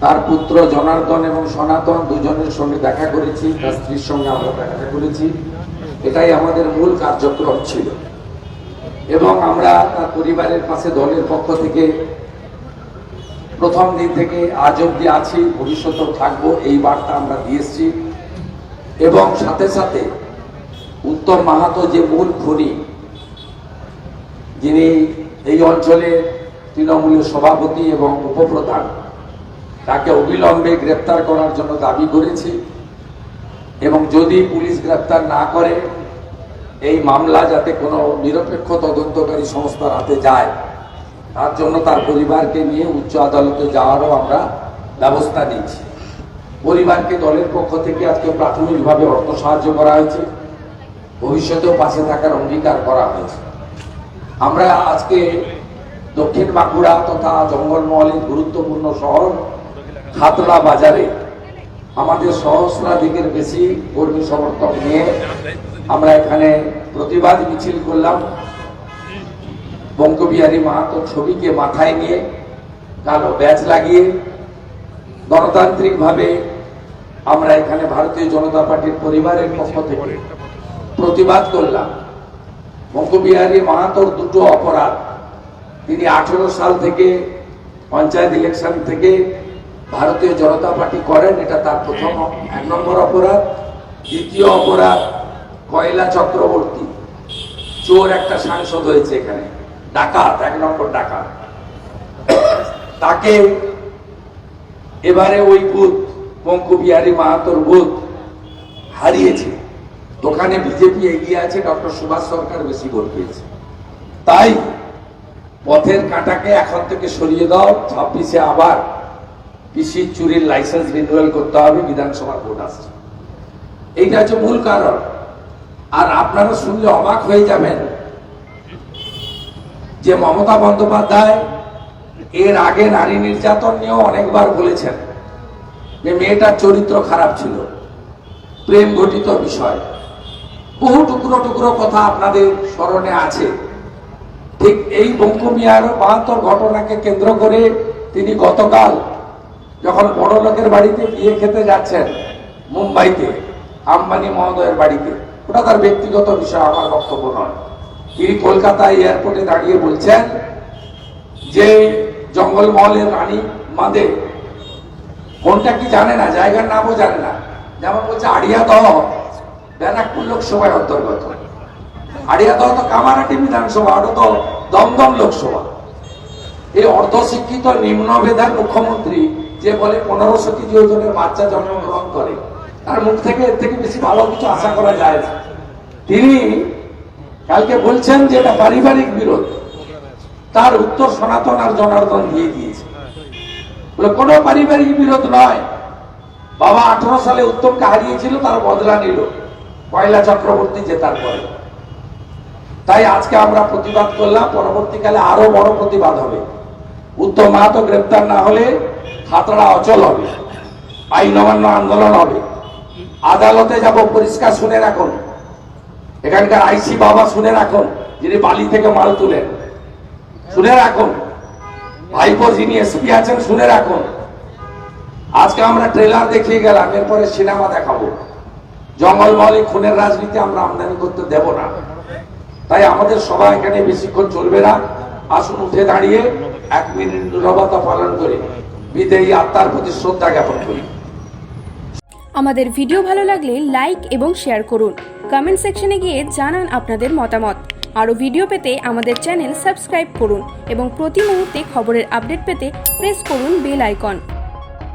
তার পুত্র জনার্দন এবং সনাতন দুজনের সঙ্গে দেখা করেছি, তার স্ত্রীর সঙ্গে আমরা দেখা করেছি। এটাই আমাদের মূল কার্যক্রম ছিল। এবং আমরা তার পরিবারের পাশে দলের পক্ষ থেকে প্রথম দিন থেকে আজ অব্দি আছি, ভবিষ্যতেও থাকব, এই বার্তা আমরা দিয়েছি এবং সাথে সাথে উত্তম মাহাতো যে মূল খুনি, যিনি এই অঞ্চলে তৃণমূলের সভাপতি এবং উপপ্রধান তাকে অবিলম্বে গ্রেপ্তার করার জন্য দাবি করেছি। এবং যদি পুলিশ গ্রেপ্তার না করে, এই মামলা যাতে কোনো নিরপেক্ষ তদন্তকারী সংস্থার হাতে যায়, তার জন্য তার পরিবারকে নিয়ে উচ্চ আদালতে যাওয়ারও আমরা ব্যবস্থা নিচ্ছি পরিবারকে দলের পক্ষ থেকে আজকে প্রাথমিকভাবে অর্থ সাহায্য করা হয়েছে। ভবিষ্যতেও পাশে থাকার অঙ্গীকার করা হয়েছে। আমরা আজকে দক্ষিণ বাঁকুড়া তথা জঙ্গলমহলের গুরুত্বপূর্ণ শহর খাতড়া বাজারে আমাদের সহস্রাধিকের বেশি কর্মী সমর্থক নিয়ে আমরা এখানে প্রতিবাদ মিছিল করলাম। বঙ্গবিহারী মাহাতোর ছবিকে মাথায় নিয়ে কালো ব্যাচ লাগিয়ে গণতান্ত্রিকভাবে আমরা এখানে ভারতীয় জনতা পার্টির পরিবারের পক্ষ থেকে প্রতিবাদ করলাম। বঙ্গবিহারী মাহাতোর দুটো অপরাধ, তিনি আঠেরো সাল থেকে পঞ্চায়েত ইলেকশন থেকে ভারতীয় জনতা পার্টি করেন, এটা তার প্রথম এক নম্বর অপরাধ। দ্বিতীয় অপরাধ, কয়লা চক্রবর্তী। চোর একটা সাংসদ হয়েছে এখানে। ডাকাত, এক নম্বর ডাকাত। তাকে এবারে ওই বুথ পঙ্কবিহারী মাহাতোর বুথ হারিয়েছে। ওখানে বিজেপি এগিয়ে আছে, ডক্টর সুভাষ সরকার বেশি ভোট পেয়েছে। তাই পথের কাঁটাকে এখন থেকে সরিয়ে দাও, ছাব্বিশে আবার কৃষি চুরির লাইসেন্স রিনিউয়াল করতে হবে বিধানসভা ভোট আসছে এইটা হচ্ছে মূল কারণ। আর আপনারা শুনলে অবাক হয়ে যাবেন যে মমতা বন্দ্যোপাধ্যায় এর আগে নারী নির্যাতন নিয়েও অনেকবার বলেছেন যে মেয়েটার চরিত্র খারাপ ছিল, প্রেম ঘটিত বিষয়। বহু টুকরো টুকরো কথা আপনাদের স্মরণে আছে। ঠিক এই বঙ্কুমিয়ার বাহাত্তর ঘটনাকে কেন্দ্র করে তিনি গতকাল যখন বড় লোকের বাড়িতে বিয়ে খেতে যাচ্ছেন মুম্বাইতে, আম্বানি মহোদয়ের বাড়িতে, ওটা তার ব্যক্তিগত বিষয়, আমার বক্তব্য নয়। তিনি কলকাতা এয়ারপোর্টে দাঁড়িয়ে বলছেন যে জঙ্গলমহলের রানী মাদে কোনটা কি জানে না, জায়গার নামও জানে না। যেমন বলছে, আড়িয়াদহ, ব্যারাকপুর লোকসভায় অন্তর্গত। আড়িয়াদহ তো কামারাটি বিধানসভা, ওটা তো দমদম লোকসভা। এই অর্ধশিক্ষিত নিম্ন মেধার মুখ্যমন্ত্রী যে বলে পনেরোশো কেজি ওজনের বাচ্চা জন্মগ্রহণ করে, তার মুখ থেকে এর থেকে বেশি ভালো কিছু আশা করা যায় না। তিনি কালকে বলছেন যে এটা পারিবারিক বিরোধ। তার উত্তর সনাতন আর জনার্দন দিয়ে দিয়েছে। বলে, কোনো পারিবারিক বিরোধ নয়। বাবা আঠারো সালে উত্তমকে হারিয়েছিল, তার বদলা নিল। কয়লা চক্রবর্তী জেতার পরে। তাই আজকে আমরা প্রতিবাদ করলাম, পরবর্তীকালে আরও বড় প্রতিবাদ হবে। উত্তম মাহাতো গ্রেপ্তার না হলে হাতড়া অচল হবে। আইন অমান্য আন্দোলন হবে। আদালতে যাব, পরিষ্কার শুনে রাখুন। এখানকার আইসি বাবা শুনে রাখুন, যিনি বালি থেকে মাল তুলেন। শুনে রাখুন। ভাইপো যিনি এসপি আছেন, শুনে রাখুন। আজকে আমরা ট্রেলার দেখিয়ে গেলাম, এরপরে সিনেমা দেখাবো। জঙ্গলমহলে খুনের রাজনীতি আমরা আমদানি করতে দেব না। তাই আমাদের সবাই এখানে বেশিক্ষণ চলবে না। আসুন উঠে দাঁড়িয়ে এক মিনিট নীরবতা পালন করে বিদেয়ী আত্মার প্রতি শ্রদ্ধা জ্ঞাপন করি। আমাদের ভিডিও ভালো লাগলে লাইক এবং শেয়ার করুন। কমেন্ট সেকশনে গিয়ে জানান আপনাদের মতামত। আরও ভিডিও পেতে আমাদের চ্যানেল সাবস্ক্রাইব করুন এবং প্রতি মুহূর্তে খবরের আপডেট পেতে প্রেস করুন বেল আইকন।